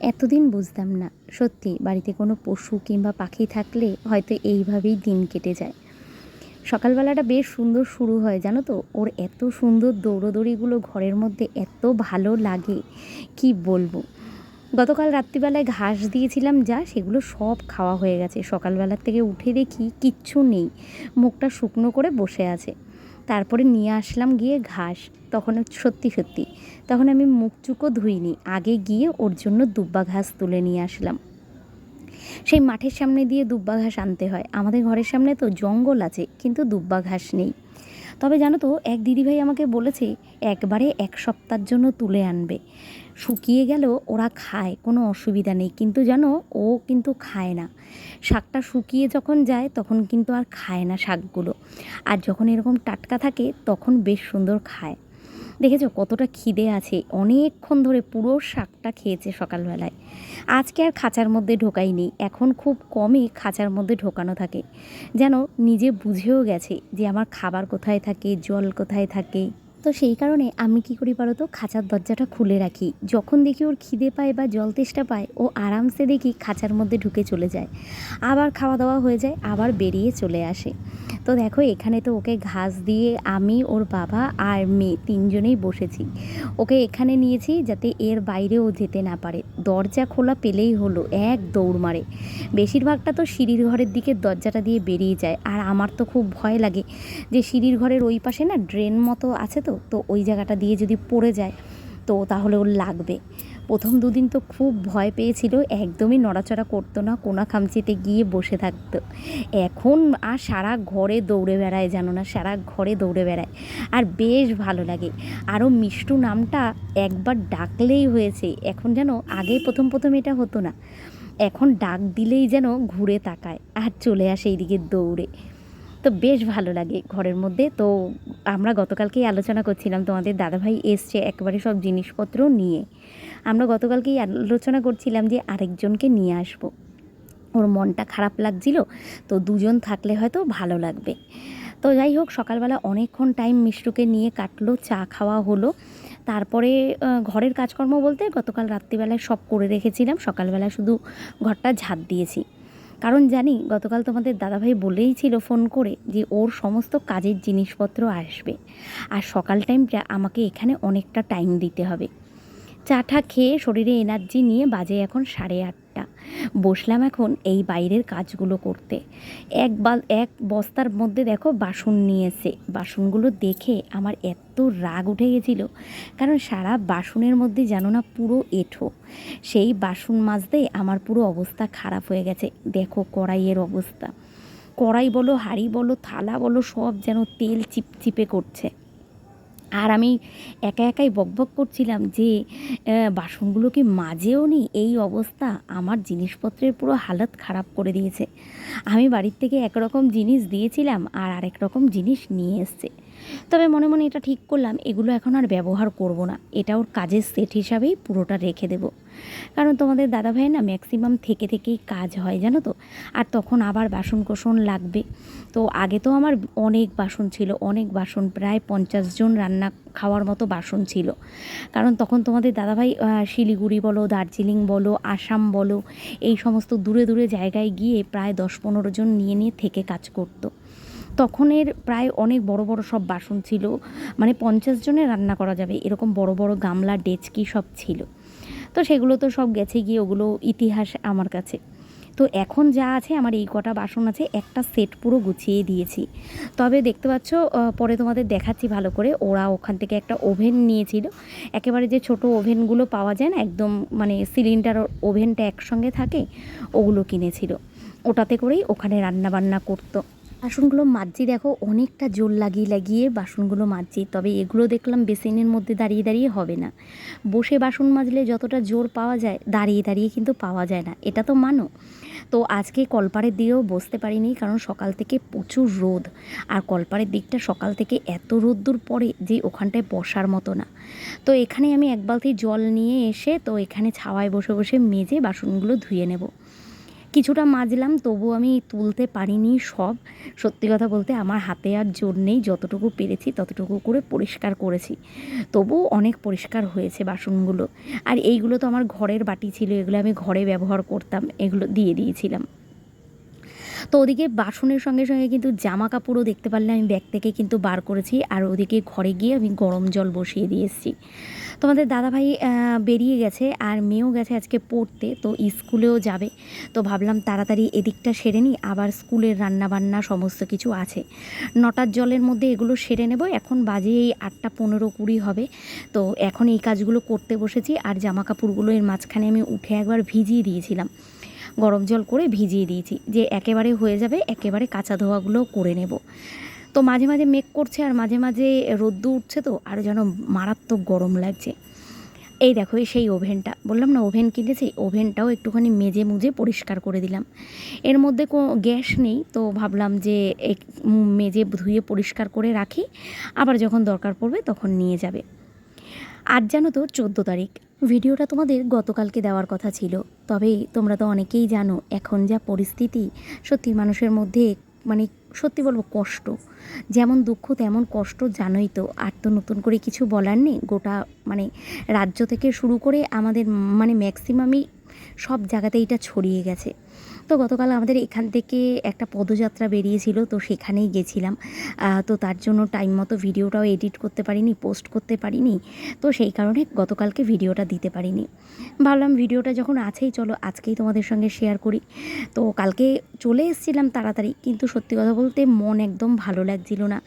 এতদিন বুঝতাম না, সত্যি বাড়িতে কোনো পশু কিংবা পাখি থাকলে হয়তো এইভাবেই দিন কেটে যায়। সকালবেলাটা বেশ সুন্দর শুরু হয়, জানো তো? ওর এত সুন্দর দৌড়োদৌড়িগুলো ঘরের মধ্যে এত ভালো লাগে, কি বলব? গতকাল রাত্রিবেলায় ঘাস দিয়েছিলাম যা, সেগুলো সব খাওয়া হয়ে গেছে। সকালবেলার থেকে উঠে দেখি কিচ্ছু নেই। মুখটা শুকনো করে বসে আছে। তারপরে নিয়ে আসলাম গিয়ে ঘাস। তখন সত্যি সত্যি। তখন আমি মুখ চুকো ধুইনি। আগে গিয়ে ওর জন্য দুব্বা ঘাস তুলে নিয়ে আসলাম। সেই মাঠের সামনে দিয়ে দুব্বা ঘাস আনতে হয়। আমাদের ঘরের সামনে তো জঙ্গল আছে, কিন্তু দুব্বা ঘাস নেই। তবে জানো তো, এক দিদিভাই আমাকে বলেছে, একবারে এক সপ্তাহের জন্য তুলে আনবে। শুকিয়ে গেল ওরা খায়, কোনো অসুবিধা নেই। কিন্তু জানো ও কিন্তু খায় না। শাকটা শুকিয়ে যখন যায়, তখন কিন্তু আর খায় না শাকগুলো। আর যখন এরকম টাটকা থাকে, তখন বেশ সুন্দর খায়। দেখেছ কতটা খিদে আছে? অনেকক্ষণ ধরে পুরো শাকটা খেয়েছে সকালবেলায়। আজকে আর খাঁচার মধ্যে ঢোকাইনি। এখন খুব কমই খাঁচার মধ্যে ঢোকানো থাকে। যেন নিজে বুঝেও গেছে যে আমার খাবার কোথায় থাকে, জল কোথায় থাকে। তো সেই কারণে আমি কি করি পারো তো, খাঁচার দরজাটা খুলে রাখি। যখন দেখি ওর খিদে পায় বা জল তেষ্টা পায়, ও আরামসে দেখি খাঁচার মধ্যে ঢুকে চলে যায়। আবার খাওয়া দাওয়া হয়ে যায়, আবার বেরিয়ে চলে আসে। তো দেখো, এখানে তো ওকে ঘাস দিয়ে আমি, ওর বাবা আর মেয়ে তিনজনেই বসেছি। ওকে এখানে নিয়েছি যাতে এর বাইরে ও যেতে না পারে। দরজা খোলা পেলেই হলো, এক দৌড় মারে। বেশিরভাগটা তো সিঁড়ির ঘরের দিকে দরজাটা দিয়ে বেরিয়ে যায়। আর আমার তো খুব ভয় লাগে যে সিঁড়ির ঘরের ওই পাশে না ড্রেন মতো আছে তো? তো ওই জায়গাটা দিয়ে যদি পড়ে যায়, তো তাহলে ওর লাগবে। প্রথম দুদিন তো খুব ভয় পেয়েছিল, একদমই নড়াচড়া করতো না কোনা খামচিতে গিয়ে বসে থাকতো। এখন আর সারা ঘরে দৌড়ে বেড়ায় জানো না, সারা ঘরে দৌড়ে বেড়ায়। আর বেশ ভালো লাগে। আরও মিষ্টু নামটা একবার ডাকলেই হয়েছে, এখন যেন আগে প্রথম প্রথম এটা হতো না। এখন ডাক দিলেই যেন ঘুরে তাকায়, আর চলে আসে এইদিকে দৌড়ে। তো বেশ ভালো লাগে ঘরের মধ্যে। তো আমরা গতকালকেই আলোচনা করছিলাম, তোমাদের দাদাভাই এসছে একবারে সব জিনিসপত্র নিয়ে। আমরা গতকালকেই আলোচনা করছিলাম যে আরেকজনকে নিয়ে আসব। ওর মনটা খারাপ লাগছিল, তো দুজন থাকলে হয়তো ভালো লাগবে। তো যাই হোক, সকালবেলা অনেকক্ষণ টাইম মিষ্টুকে নিয়ে কাটলো, চা খাওয়া হলো। তারপরে ঘরের কাজকর্ম বলতে গতকাল রাত্রিবেলায় সব করে রেখেছিলাম। সকালবেলা শুধু ঘরটা ঝাঁট দিয়েছি। কারণ জানি, গতকাল তোমাদের দাদাভাই বলেই ছিল ফোন করে যে ওর সমস্ত কাজের জিনিসপত্র আসবে। আর সকাল টাইমটা আমাকে এখানে অনেকটা টাইম দিতে হবে। চাটা খেয়ে শরীরে এনার্জি নিয়ে বাজে এখন সাড়ে আটটা। বসলাম এখন এই বাইরের কাজগুলো করতে। এক বাল, এক বস্তার মধ্যে দেখো বাসন নিয়ে এসে বাসনগুলো দেখে আমার এত রাগ উঠে গেছিল, কারণ সারা বাসনের মধ্যে জানো না পুরো এঁঠো। সেই বাসন মাজতে আমার পুরো অবস্থা খারাপ হয়ে গেছে। দেখো কড়াইয়ের অবস্থা। কড়াই বলো, হাঁড়ি বলো, থালা বলো, সব যেন তেল চিপচিপে করছে। আর আমি একা একাই বকবক করছিলাম যে বাসনগুলোকে মাজেও নি? এই অবস্থা আমার জিনিসপত্রের পুরো হালত খারাপ করে দিয়েছে। আমি বাড়ির থেকে একরকম জিনিস দিয়েছিলাম আর আরেক রকম জিনিস নিয়ে এসছে। তবে মনে মনে এটা ঠিক করলাম, এগুলো এখন আর ব্যবহার করব না। এটা ওর কাজের সেট হিসাবেই পুরোটা রেখে দেবো। কারণ তোমাদের দাদাভাই না ম্যাক্সিমাম থেকে থেকেই কাজ হয়, জানো তো? আর তখন আবার বাসন কোসন লাগবে। তো আগে তো আমার অনেক বাসন ছিল, অনেক বাসন, প্রায় পঞ্চাশ জন রান্না খাওয়ার মতো বাসন ছিল। কারণ তখন তোমাদের দাদাভাই শিলিগুড়ি বলো, দার্জিলিং বলো, আসাম বলো, এই সমস্ত দূরে দূরে জায়গায় গিয়ে প্রায় দশ পনেরো জন নিয়ে নিয়ে থেকে কাজ করতো। তখনের প্রায় অনেক বড় বড় সব বাসন ছিল। মানে পঞ্চাশ জনে রান্না করা যাবে, এরকম বড় বড় গামলা, ডেচকি সব ছিল। তো সেগুলো তো সব গেছে গিয়ে, ওগুলো ইতিহাস আমার কাছে। তো এখন যা আছে, আমার এই কটা বাসন আছে, একটা সেট পুরো গুছিয়ে দিয়েছি। তবে দেখতে পাচ্ছ পরে তোমাদের দেখাচ্ছি ভালো করে। ওরা ওখান থেকে একটা ওভেন নিয়েছিল। একেবারে যে ছোট ওভেনগুলো পাওয়া যায় না, একদম মানে সিলিন্ডার ওভেনটা একসঙ্গে থাকে, ওগুলো কিনেছিল। ওটাতে করেই ওখানে রান্না বান্না করতো। বাসনগুলো মাজছি, দেখো অনেকটা জোর লাগিয়ে লাগিয়ে বাসনগুলো মাজছি, তবে এগুলো দেখলাম বেসিনের মধ্যে দাঁড়িয়ে দাঁড়িয়ে হবে না। বসে বাসন মাজলে যতটা জোর পাওয়া যায়, দাঁড়িয়ে দাঁড়িয়ে কিন্তু পাওয়া যায় না, এটা তো মানো। তো আজকে কলপাড়ের দিকেও বসতে পারিনি, কারণ সকাল থেকে প্রচুর রোদ, আর কলপাড়ের দিকটা সকাল থেকে এত রোদ্দুর পড়ে যে ওখানটায় বসার মতো না। তো এখানে আমি এক বালতি জল নিয়ে এসে, তো এখানে ছাওয়ায় বসে বসে মেজে বাসনগুলো ধুয়ে নেব। কিছুটা মাজলাম তবু আমি তুলতে পারিনি সব। সত্যি কথা বলতে আমার হাতে আর জোর নেই, যতটুকু পেরেছি ততটুকু করে পরিষ্কার করেছি। তবু অনেক পরিষ্কার হয়েছে বাসনগুলো। আর এইগুলো তো আমার ঘরের বাটি ছিল, এগুলো আমি ঘরে ব্যবহার করতাম, এগুলো দিয়ে দিয়েছিলাম। তো ওদিকে বাসনের সঙ্গে সঙ্গে কিন্তু জামা কাপড়ও দেখতে পারলে আমি ব্যাগ থেকে কিন্তু বার করেছি, আর ওদিকে ঘরে গিয়ে আমি গরম জল বসিয়ে দিয়ে এসেছি। তোমাদের দাদাভাই বেরিয়ে গেছে আর মেয়েও গেছে আজকে পড়তে, তো স্কুলেও যাবে। তো ভাবলাম তাড়াতাড়ি এদিকটা সেরে নিই, আবার স্কুলের রান্নাবান্না সমস্ত কিছু আছে। নটার জলের মধ্যে এগুলো সেরে নেব, এখন বাজে এই আটটা পনেরো কুড়ি হবে। তো এখন এই কাজগুলো করতে বসেছি, আর জামা কাপড়গুলো এর মাঝখানে আমি উঠে একবার ভিজিয়ে দিয়েছিলাম। গরম জল করে ভিজিয়ে দিয়েছি, যে একেবারে হয়ে যাবে, একেবারে কাঁচা ধোয়াগুলো করে নেব। তো মাঝে মাঝে মেঘ করছে আর মাঝে মাঝে রোদ্দু উঠছে তো, আর যেন মারাত্মক গরম লাগছে। এই দেখো, এই সেই ওভেনটা। বললাম না, ওভেন কিনেছি, ওভেনটাও একটুখানি মেজে মুজে পরিষ্কার করে দিলাম। এর মধ্যে গ্যাস নেই, তো ভাবলাম যে মেজে ধুয়ে পরিষ্কার করে রাখি। আবার যখন দরকার পড়বে তখন নিয়ে যাবে। আজ জানো তো, চোদ্দ তারিখ। ভিডিওটা তোমাদের গতকালকে দেওয়ার কথা ছিল। তবে তোমরা তো অনেকেই জানো, এখন যা পরিস্থিতি, সত্যি মানুষের মধ্যে মানে সত্যি বলব কষ্ট। যেমন দুঃখ, তেমন কষ্ট জানোই তো। আর তো নতুন করে কিছু বলার নেই। গোটা মানে রাজ্য থেকে শুরু করে আমাদের মানে ম্যাক্সিমামই সব জায়গাতে এটা ছড়িয়ে গেছে। তো গতকাল আমাদের এখান থেকে একটা পদযাত্রা বেরিয়েছিল, তো সেখানেই গেছিলাম। তো তার জন্য টাইম মতো ভিডিওটাও এডিট করতে পারিনি পোস্ট করতে পারিনি। তো সেই কারণে গতকালকে ভিডিওটা দিতে পারিনি। ভাবলাম ভিডিওটা যখন আছেই, চলো আজকেই তোমাদের সঙ্গে শেয়ার করি। তো কালকে চলে এসেছিলাম তাড়াতাড়ি, কিন্তু সত্যি কথা বলতে মন একদম ভালো লাগছিল না।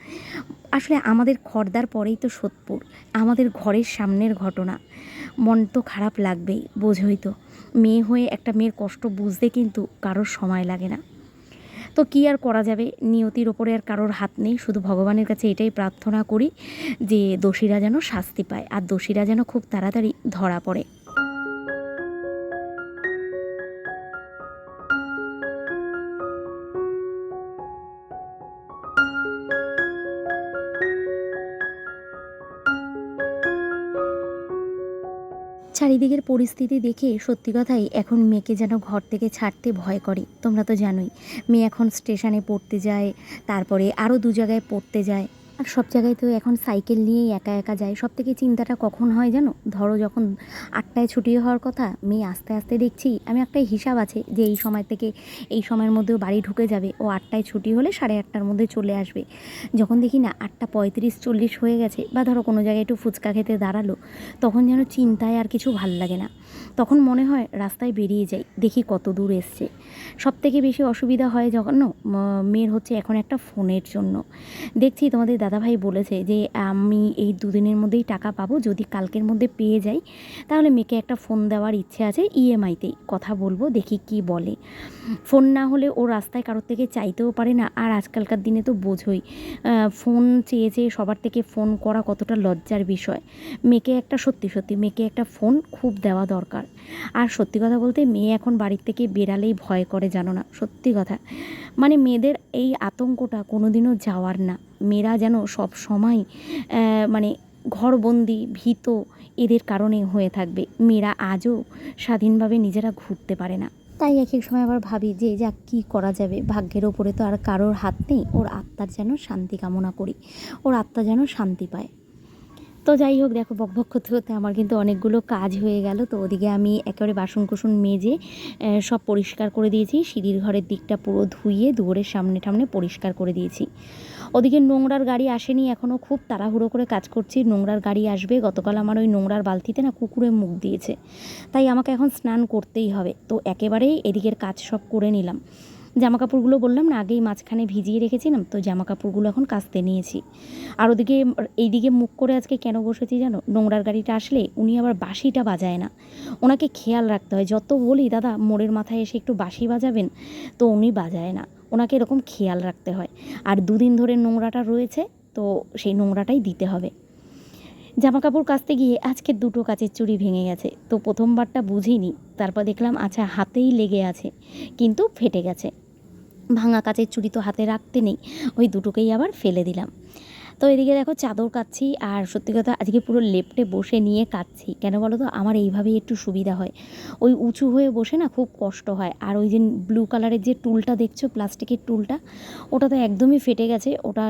আসলে আমাদের খর্দার পরেই তো সোদপুর, আমাদের ঘরের সামনের ঘটনা। মন তো খারাপ লাগবেই, বোঝই তো। মেয়ে হয়ে একটা মেয়ের কষ্ট বুঝতে কিন্তু কারোর সময় লাগে না। তো কী আর করা যাবে? নিয়তির ওপরে আর কারোর হাত নেই। শুধু ভগবানের কাছে এটাই প্রার্থনা করি যে দোষীরা যেন শাস্তি পায়। আর দোষীরা যেন খুব তাড়াতাড়ি ধরা পড়ে। চারিদিকের পরিস্থিতি দেখে সত্যি কথাই এখন মেয়েকে যেন ঘর থেকে ছাড়তে ভয় করে, তোমরা তো জানোই। মেয়ে এখন স্টেশনে পড়তে যায়, তারপরে আরও দু জায়গায় পড়তে যায়। আর সব জায়গায় তো এখন সাইকেল নিয়েই একা একা যায়। সব থেকে চিন্তাটা কখন হয় জানো? ধরো যখন আটটায় ছুটি হওয়ার কথা, মেয়ে আস্তে আস্তে দেখছি, আমি একটাই হিসাব আছে যে এই সময় থেকে এই সময়ের মধ্যেও বাড়ি ঢুকে যাবে। ও আটটায় ছুটি হলে সাড়ে আটটার মধ্যে চলে আসবে। যখন দেখি না, আটটা পঁয়ত্রিশ চল্লিশ হয়ে গেছে বা ধরো কোনো জায়গায় একটু ফুচকা খেতে দাঁড়াল, তখন যেন চিন্তায় আর কিছু ভালো লাগে না। তখন মনে হয় রাস্তায় বেরিয়ে যাই, দেখি কত দূর এসছে। সব থেকে বেশি অসুবিধা হয় যখন মেয়ের হচ্ছে এখন একটা ফোনের জন্য। দেখছি তোমাদের দাদাভাই বলেছে যে, আমি এই দুদিনের মধ্যেই টাকা পাবো, যদি কালকের মধ্যে পেয়ে যাই, তাহলে মেয়েকে একটা ফোন দেওয়ার ইচ্ছে আছে ইএমআইতেই কথা বলব, দেখি কি বলে। ফোন না হলে ও রাস্তায় কারোর থেকে চাইতেও পারে না, আর আজকালকার দিনে তো বোঝোই। ফোন চেয়ে চেয়ে সবার থেকে ফোন করা কতটা লজ্জার বিষয়। মেয়েকে একটা, সত্যি সত্যি, মেয়েকে একটা ফোন খুব দেওয়া দরকার। আর সত্যি কথা বলতে মেয়ে এখন বাড়ির থেকে বেরালেই ভয় করে, জানো না? সত্যি কথা। মানে মেয়েদের এই আতঙ্কটা কোনোদিনও যাওয়ার না। মেয়েরা যেন সব সময় মানে ঘরবন্দি, ভীত এদের কারণে হয়ে থাকবে। মেয়েরা আজও স্বাধীনভাবে নিজেরা ঘুরতে পারে না। তাই এক এক সময় আবার ভাবি যে যা কী করা যাবে? ভাগ্যের ওপরে তো আর কারোর হাত নেই। ওর আত্মার যেন শান্তি কামনা করি। ওর আত্মা যেন শান্তি পায়। তো যাই হোক, দেখো বকবক করতে করতে আমার কিন্তু অনেকগুলো কাজ হয়ে গেল। তো ওদিকে আমি একেবারে বাসন কুসন মেজে সব পরিষ্কার করে দিয়েছি। সিঁড়ির ঘরের দিকটা পুরো ধুইয়ে দুয়ারের সামনে টামনে পরিষ্কার করে দিয়েছি। ওদিকে নোংরার গাড়ি আসেনি এখনও খুব তাড়াহুড়ো করে কাজ করছি। নোংরার গাড়ি আসবে, গতকাল আমার ওই নোংরার বালতিতে না কুকুরে মুখ দিয়েছে। তাই আমাকে এখন স্নান করতেই হবে। তো একেবারেই এদিকের কাজ সব করে নিলাম। জামা কাপড়গুলো বললাম না, আগেই মাঝখানে ভিজিয়ে রেখেছিলাম, তো জামা কাপড়গুলো এখন কাচতে নিয়েছি। আর ওদিকে এইদিকে মুখ করে আজকে কেন বসেছি জানো? নোংরার গাড়িটা আসলে উনি আবার বাঁশিটা বাজায় না। ওনাকে খেয়াল রাখতে হয়, যত বলি, দাদা, মোড়ের মাথায় এসে একটু বাঁশি বাজাবেন? তো উনি বাজায় না। ওনাকে এরকম খেয়াল রাখতে হয়। আর দুদিন ধরে নোংরাটা রয়েছে, তো সেই নোংরাটাই দিতে হবে। জামা কাপড় কাচতে গিয়ে আজকে দুটো কাচের চুড়ি ভেঙে গেছে। তো প্রথমবারটা বুঝিনি, তারপর দেখলাম আচ্ছা হাতেই লেগে আছে, কিন্তু ফেটে গেছে। ভাঙা কাচের চুড়ি তো হাতে রাখতে নেই, ওই দুটোকেই আবার ফেলে দিলাম। তো এদিকে দেখো চাদর কাচ্ছি আর সত্যি কথা আজকে পুরো লেপটে বসে নিয়ে কাচ্ছি। কেন বলো তো? আমার এইভাবেই একটু সুবিধা হয়। ওই উঁচু হয়ে বসে না খুব কষ্ট হয়। আর ওই যে ব্লু কালারের যে টুলটা দেখছ, প্লাস্টিকের টুলটা, ওটা তো একদমই ফেটে গেছে ওটা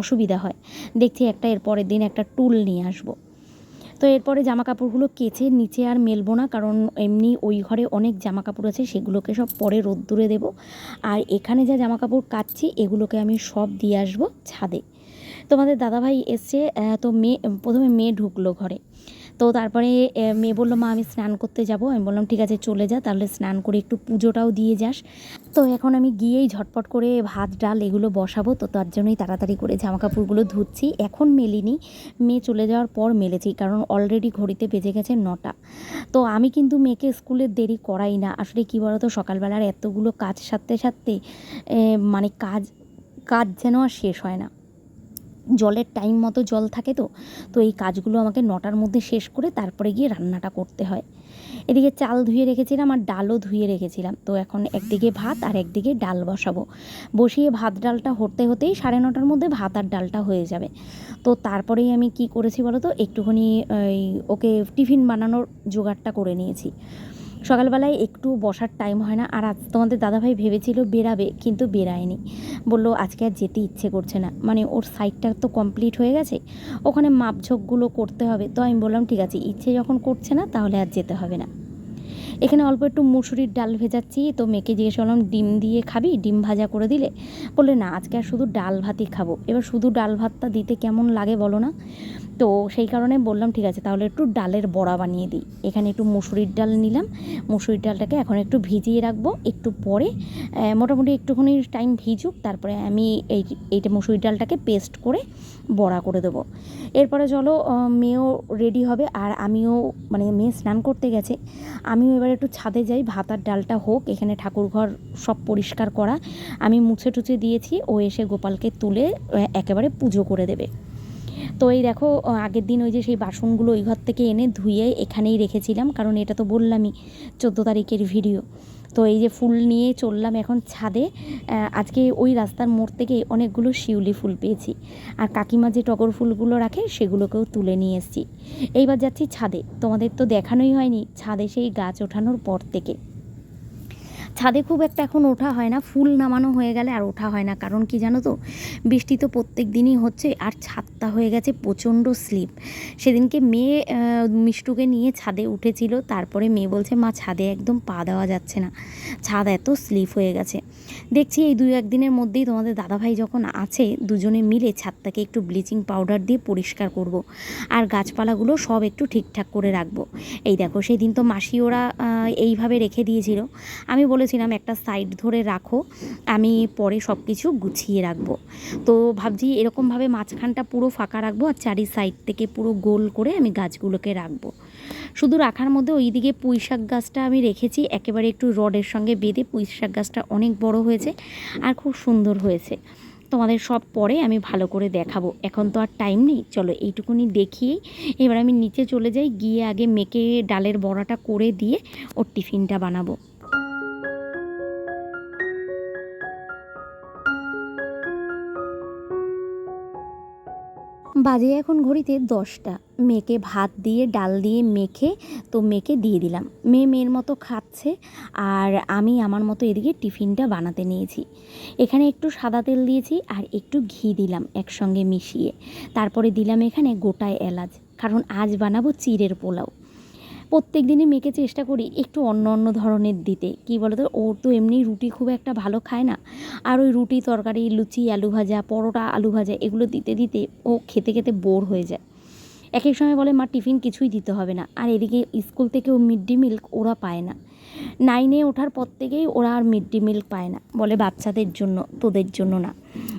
অসুবিধা হয়। দেখছি একটা এর পরের দিন একটা টুল নিয়ে আসব। তো এরপরে জামা কাপড়গুলো কেচে নিচে আর মেলবো না, কারণ এমনি ওই ঘরে অনেক জামা কাপড় আছে, সেগুলোকে সব পরে রোদ্দুরে দেবো। আর এখানে যা জামা কাপড় কাচ্ছি, এগুলোকে আমি সব দিয়ে আসব ছাদে। তোমাদের দাদাভাই এসছে তো মেয়ে, প্রথমে মেয়ে ঢুকলো ঘরে। তো তারপরে মেয়ে বলল, মা, আমি স্নান করতে যাব। আমি বললাম, ঠিক আছে, চলে যা, তাহলে স্নান করে একটু পুজোটাও দিয়ে যাস। তো এখন আমি গিয়েই ঝটপট করে ভাত, ডাল এগুলো বসাবো, তো তার জন্যই তাড়াতাড়ি করে জামা কাপড়গুলো ধুচ্ছি। এখন মেলিনি, মেয়ে চলে যাওয়ার পর মেলেছি, কারণ অলরেডি ঘড়িতে বেজে গেছে নটা। তো আমি কিন্তু মেয়েকে স্কুলের দেরি করাই না। আসলে কী বলতো, সকালবেলার এতগুলো কাজ সারতে সারতে মানে কাজ কাজ যেন আর শেষ হয় না। জলের টাইম মতো জল থাকে তো তো এই কাজগুলো আমাকে নটার মধ্যে শেষ করে তারপরে গিয়ে রান্নাটা করতে হয়। এদিকে চাল ধুয়ে রেখেছিলাম, আর ডালও ধুয়ে রেখেছিলাম। তো এখন একদিকে ভাত আর একদিকে ডাল বসাবো। বসিয়ে ভাত ডালটা হতে হতেই সাড়ে নটার মধ্যে ভাত আর ডালটা হয়ে যাবে। তো তারপরেই আমি কি করেছি বলো তো, একটুখানি ওকে টিফিন বানানোর জোগাড়টা করে নিয়েছি। সকালবেলায় একটু বসার টাইম হয় না, আর আজ তোমাদের দাদাভাই ভেবেছিল বেরাবে, কিন্তু বেরায়নি। বলল, আজকে আর যেতে ইচ্ছে করছে না। মানে ওর সাইডটা তো কমপ্লিট হয়ে গেছে, ওখানে মাপঝোঁকগুলো করতে হবে। তো আমি বললাম, ঠিক আছে, ইচ্ছে যখন করছে না, তাহলে আর যেতে হবে না। এখানে অল্প একটু মুসুরির ডাল ভেজাচ্ছি, তো মেয়েকে জিজ্ঞেস করলাম, ডিম দিয়ে খাবি? ডিম ভাজা করে দিলে? বললে, না, আজকে আর শুধু ডাল ভাতই খাব। এবার শুধু ডাল ভাতটা দিতে কেমন লাগে বলো না? তো সেই কারণে বললাম, ঠিক আছে, তাহলে একটু ডালের বড়া বানিয়ে দিই। এখানে একটু মুসুরির ডাল নিলাম। মুসুরির ডালটাকে এখন একটু ভিজিয়ে রাখব, একটু পরে মোটামুটি একটুখানি টাইম ভিজুক, তারপরে আমি এই, এইটা মুসুরির ডালটাকে পেস্ট করে বড়া করে দেবো। এরপরে চলো মেয়েও রেডি হবে, আর আমিও মানে মেয়ে স্নান করতে গেছে, আমিও এবার একটু ছাদে যাই, ভাত আর ডালটা হোক, এখানে ঠাকুরঘর সব পরিষ্কার করা। আমি মুছে টুছে দিয়েছি, ও এসে গোপালকে তুলে একেবারে পুজো করে দেবে। তো এই দেখো আগের দিন ওই যে সেই বাসনগুলো ওই ঘর থেকে এনে ধুয়ে এখানেই রেখেছিলাম, কারণ এটা তো বললামই, চোদ্দ তারিখের ভিডিও তো এই যে ফুল নিয়ে চললাম এখন ছাদে আজকে ওই রাস্তার মোড় থেকে অনেকগুলো শিউলি ফুল পেয়েছি। আর কাকিমা যে টগর ফুলগুলো রাখে, সেগুলোকেও তুলে নিয়ে এসেছি। এইবার যাচ্ছি ছাদে। তোমাদের তো দেখানোই হয়নি, ছাদে সেই গাছ ওঠানোর পর থেকে। ছাদে খুব একটা এখন ওঠা হয় না, ফুল নামানো হয়ে গেলে আর ওঠা হয় না। কারণ কি জানো তো? বৃষ্টি তো প্রত্যেক দিনই হচ্ছে আর ছাদটা হয়ে গেছে প্রচণ্ড স্লিপ। সেদিনকে মেয়ে মিষ্টুকে নিয়ে ছাদে উঠেছিল, তারপরে মেয়ে বলছে, মা, ছাদে একদম পা দেওয়া যাচ্ছে না। ছাদ এত স্লিপ হয়ে গেছে। দেখছি এই দুই একদিনের মধ্যেই তোমাদের দাদাভাই যখন আছে, দুজনে মিলে ছাদটাকে একটু ব্লিচিং পাউডার দিয়ে পরিষ্কার করব। আর গাছপালাগুলো সব একটু ঠিকঠাক করে রাখব। এই দেখো সেই দিন তো মাসি ওরা এইভাবে রেখে দিয়েছিল। আমি বলেছিলাম, একটা সাইড ধরে রাখো, আমি পরে সব কিছু গুছিয়ে রাখব। তো ভাবছি এরকমভাবে মাঝখানটা পুরো ফাঁকা রাখব আর চারি সাইড থেকে পুরো গোল করে আমি গাছগুলোকে রাখব। শুধু রাখার মধ্যে ওই দিকে পুঁই শাক গাছটা আমি রেখেছি, একেবারে একটু রডের সঙ্গে বেঁধে পুঁই শাক গাছটা অনেক বড় হয়েছে আর খুব সুন্দর হয়েছে। তোমাদের সব পরে আমি ভালো করে দেখাবো। এখন তো আর টাইম নেই, চলো এইটুকুনি দেখিয়েই এবার আমি নিচে চলে যাই, গিয়ে আগে মেকে ডালের বড়াটা করে দিয়ে ওর টিফিনটা বানাবো। বাজে এখন ঘড়িতে দশটা। মেয়েকে ভাত দিয়ে, ডাল দিয়ে মেখে তো মেয়েকে দিয়ে দিলাম। মেয়ে মেয়ের মতো খাচ্ছে আর আমি আমার মতো এদিকে টিফিনটা বানাতে নিয়েছি। এখানে একটু সাদা তেল দিয়েছি আর একটু ঘি দিলাম একসঙ্গে মিশিয়ে। তারপরে দিলাম এখানে গোটায় এলাচ। কারণ আজ বানাবো চিড়ের পোলাও। প্রত্যেক দিনই মেয়েকে চেষ্টা করি একটু অন্য অন্য ধরনের দিতে। কী বলতো? ওর তো এমনি রুটি খুব একটা ভালো খায় না। আর ওই রুটি, তরকারি, লুচি, আলু ভাজা, পরোটা, আলু ভাজা এগুলো দিতে দিতে ও খেতে খেতে বোর হয়ে যায়। এক এক সময় বলে, মা, টিফিন কিছুই দিতে হবে না। আর এদিকে স্কুল থেকেও মিড ডে মিল্ক ওরা পায় না। নাইনে ওঠার পর থেকেই ওরা আর মিড ডে মিল্ক পায় না। বলে, বাচ্চাদের জন্য, তোদের জন্য না।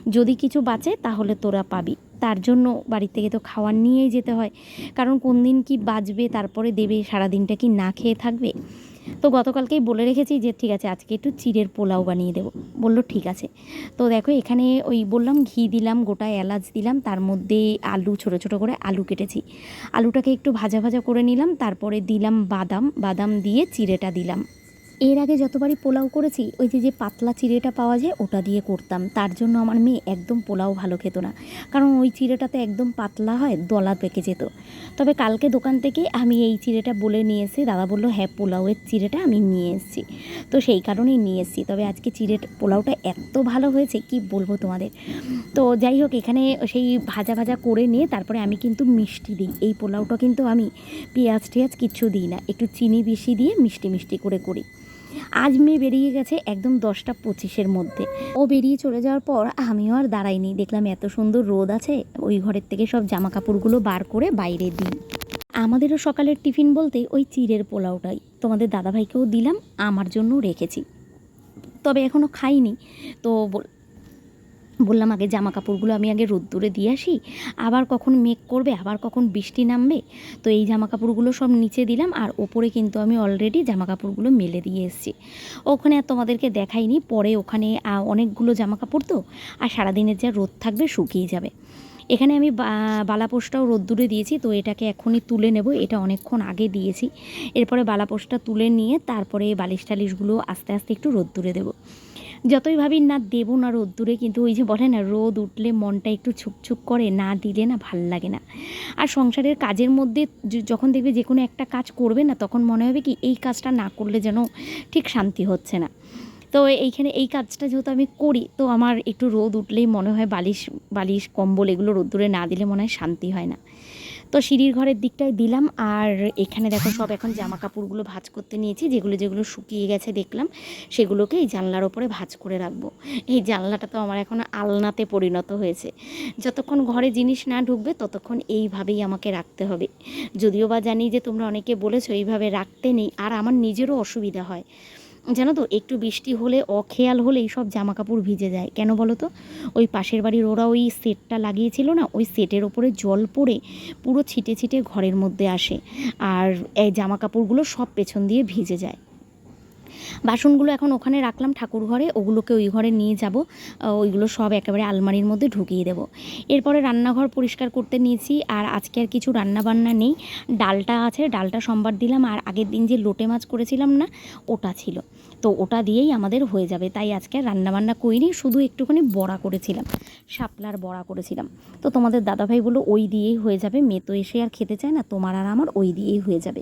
যদি কিছু বাঁচে তাহলে তোরা পাবি। তার জন্য বাড়ি থেকে তো খাওয়ার নিয়েই যেতে হয়। কারণ কোন দিন কি বাজবে, তারপরে দেবে, সারাদিনটা কি না খেয়ে থাকবে? তো গতকালকেই বলে রেখেছি যে, ঠিক আছে, আজকে একটু চিড়ের পোলাও বানিয়ে দেবো। বলল, ঠিক আছে। তো দেখো, এখানে ওই বললাম, ঘি দিলাম, গোটা এলাচ দিলাম, তার মধ্যে আলু, ছোট ছোট করে আলু কেটেছি। আলুটাকে একটু ভাজা ভাজা করে নিলাম, তারপরে দিলাম বাদাম বাদাম দিয়ে চিড়েটা দিলাম। এর আগে যতবারই পোলাও করেছি, ওই যে যে পাতলা চিড়েটা পাওয়া যায়, ওটা দিয়ে করতাম। তার জন্য আমার মেয়ে একদম পোলাও ভালো খেত না। কারণ ওই চিড়েটাতে একদম পাতলা হয়, দলা পেকে যেত। তবে কালকে দোকান থেকে আমি এই চিড়েটা বলে নিয়ে এসেছি দাদা বলল হ্যাঁ পোলাওয়ের চিড়েটা আমি নিয়ে এসেছি। তো সেই কারণেই নিয়ে এসেছি। তবে আজকে চিড়ে পোলাওটা এত ভালো হয়েছে, কি বলব তোমাদের? তো যাই হোক, এখানে সেই ভাজা ভাজা করে নিয়ে তারপরে আমি কিন্তু মিষ্টি দিই। এই পোলাওটা কিন্তু আমি পেঁয়াজ টেয়াজ কিচ্ছু দিই না। একটু চিনি বেশি দিয়ে মিষ্টি মিষ্টি করে করি। আজ মেয়ে বেরিয়ে গেছে একদম দশটা পঁচিশের মধ্যে। ও বেরিয়ে চলে যাওয়ার পর আমিও আর দাঁড়াইনি। দেখলাম এত সুন্দর রোদ আছে, ওই ঘরের থেকে সব জামা কাপড়গুলো বার করে বাইরে দিই। আমাদেরও সকালের টিফিন বলতে ওই চিড়ের পোলাওটাই। তোমাদের দাদাভাইকেও দিলাম, আমার জন্য রেখেছি। তবে এখনও খাইনি, তো বললাম, আগে জামা কাপড়গুলো আমি আগে রোদ্দুরে দিয়ে আসি। আবার কখন মেঘ করবে, আবার কখন বৃষ্টি নামবে। তো এই জামা কাপড়গুলো সব নিচে দিলাম, আর ওপরে কিন্তু আমি অলরেডি জামা কাপড়গুলো মেলে দিয়ে এসেছি। ওখানে আর তোমাদেরকে দেখাইনি, পরে ওখানে অনেকগুলো জামা কাপড় তো, আর সারাদিনের যা রোদ থাকবে শুকিয়ে যাবে। এখানে আমি বালাপোষটাও রোদ্দুরে দিয়েছি, তো এটাকে এখনই তুলে নেব, এটা অনেকক্ষণ আগে দিয়েছি। এরপরে বালাপোষটা তুলে নিয়ে, তারপরে বালিশ টালিশগুলো আস্তে আস্তে একটু রোদ্দুরে দেবো। যতই ভাবি না দেবো না রোদ্দুরে, কিন্তু ওই যে বলে না, রোদ উঠলে মনটা একটু ছুকছুক করে, না দিলে না ভালো লাগে না। আর সংসারের কাজের মধ্যে যখন দেখবে যে কোনো একটা কাজ করবে না, তখন মনে হবে কি, এই কাজটা না করলে যেন ঠিক শান্তি হচ্ছে না। তো এইখানে এই কাজটা যেহেতু আমি করি, তো আমার একটু রোদ উঠলেই মনে হয় বালিশ বালিশ, কম্বল এগুলো রোদ্দুরে না দিলে মনে হয় শান্তি হয় না। তো সিঁড়ির ঘরের দিকটায় দিলাম। আর এখানে দেখো সব এখন জামা কাপড়গুলো ভাঁজ করতে নিয়েছি। যেগুলো যেগুলো শুকিয়ে গেছে দেখলাম, সেগুলোকে এই জানলার ওপরে ভাঁজ করে রাখব। এই জানলাটা তো আমার এখন আলনাতে পরিণত হয়েছে। যতক্ষণ ঘরে জিনিস না ঢুকবে, ততক্ষণ এইভাবেই আমাকে রাখতে হবে। যদিও বা জানি যে তোমরা অনেকে বলেছ, এইভাবে রাখতে নেই। আর আমার নিজেরও অসুবিধা হয়। জানো তো, একটু বৃষ্টি হলে, অখেয়াল হলেই সব জামা কাপড় ভিজে যায়। কেন বলো তো? ওই পাশের বাড়ির ওরা ওই সেটটা লাগিয়েছিল না, ওই সেটের ওপরে জল পড়ে পুরো ছিটে ছিটে ঘরের মধ্যে আসে। আর এই জামা কাপড়গুলো সব পেছন দিয়ে ভিজে যায়। বাসনগুলো এখন ওখানে রাখলাম ঠাকুর ঘরে ওগুলোকে ওই ঘরে নিয়ে যাব। ওইগুলো সব একেবারে আলমারির মধ্যে ঢুকিয়ে দেব। এরপরে রান্নাঘর পরিষ্কার করতে নিয়েছি, আর আজকে আর কিছু রান্না বান্না নেই। ডালটা আছে, ডালটা সোমবার দিলাম, আর আগের দিন যে লোটে মাছ করেছিলাম না, ওটা ছিল। তো ওটা দিয়েই আমাদের হয়ে যাবে। তাই আজকে রান্নাবান্না করিনি, শুধু একটুখানি বড়া করেছিলাম, শাপলার বড়া করেছিলাম। তো তোমাদের দাদাভাই বলল ওই দিয়েই হয়ে যাবে, মেয়ে তো এসে আর খেতে চায় না, তোমার আর আমার ওই দিয়েই হয়ে যাবে।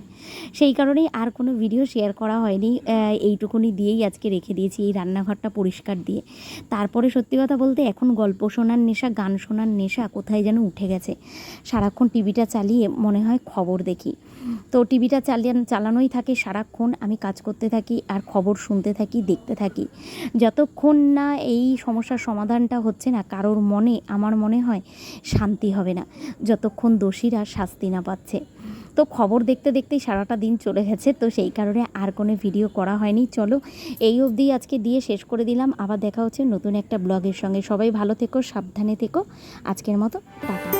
সেই কারণেই আর কোনো ভিডিও শেয়ার করা হয়নি এইটুকুনি দিয়েই আজকে রেখে দিয়েছি এই রান্নাঘরটা পরিষ্কার দিয়ে। তারপরে সত্যি কথা বলতে এখন গল্প শোনার নেশা, গান শোনার নেশা কোথায় যেন উঠে গেছে। সারাক্ষণ টিভিটা চালিয়ে মনে হয় খবর দেখি। তো টিভিটা চালিয়ে চালানোই থাকে সারাক্ষণ, আমি কাজ করতে থাকি আর খবর শুনতে থাকি, দেখতে থাকি। যতক্ষণ না এই সমস্যার সমাধানটা হচ্ছে না, কারোর মনে, আমার মনে হয় শান্তি হবে না, যতক্ষণ দোষীরা শাস্তি না পাচ্ছে। তো খবর দেখতে দেখতেই সারাটা দিন চলে গেছে, তো সেই কারণে আর কোনো ভিডিও করা হয়নি। চলো, এই অবধি আজকে দিয়ে শেষ করে দিলাম, আবার দেখা হচ্ছে নতুন একটা ব্লগের সঙ্গে। সবাই ভালো থেকো, সাবধানে থেকো। আজকের মতো, টাটা।